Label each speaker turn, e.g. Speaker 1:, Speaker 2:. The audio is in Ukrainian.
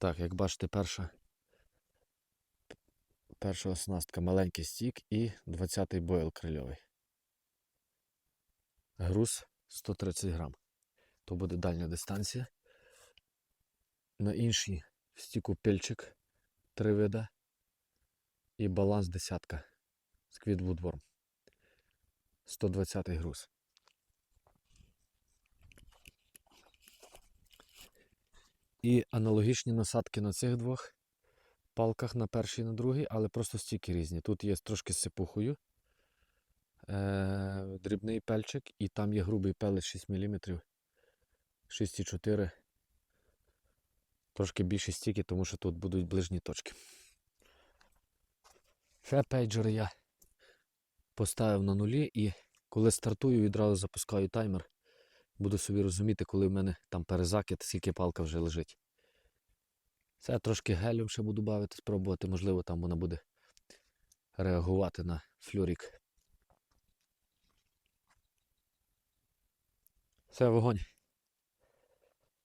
Speaker 1: Так, як бачите, перша, перша оснастка маленький стік і 20-й бойл крильовий. Груз 130 грам. То буде дальня дистанція. На іншій стіку пильчик 3 вида і баланс десятка. Сквіт Woodworm. 120 груз. І аналогічні насадки на цих двох палках на першій і на другій, але просто стіки різні. Тут є трошки з сипухою, е- дрібний пельчик, і там є грубий пелець 6 мм, 6,4. Трошки більші стіки, тому що тут будуть ближні точки. Ще пейджери я поставив на нулі і коли стартую, відразу запускаю таймер. Буду собі розуміти, коли в мене там перезакид, скільки палка вже лежить. Це трошки гелем ще буду бавити, спробувати, можливо, там вона буде реагувати на флюрік. Все, вогонь.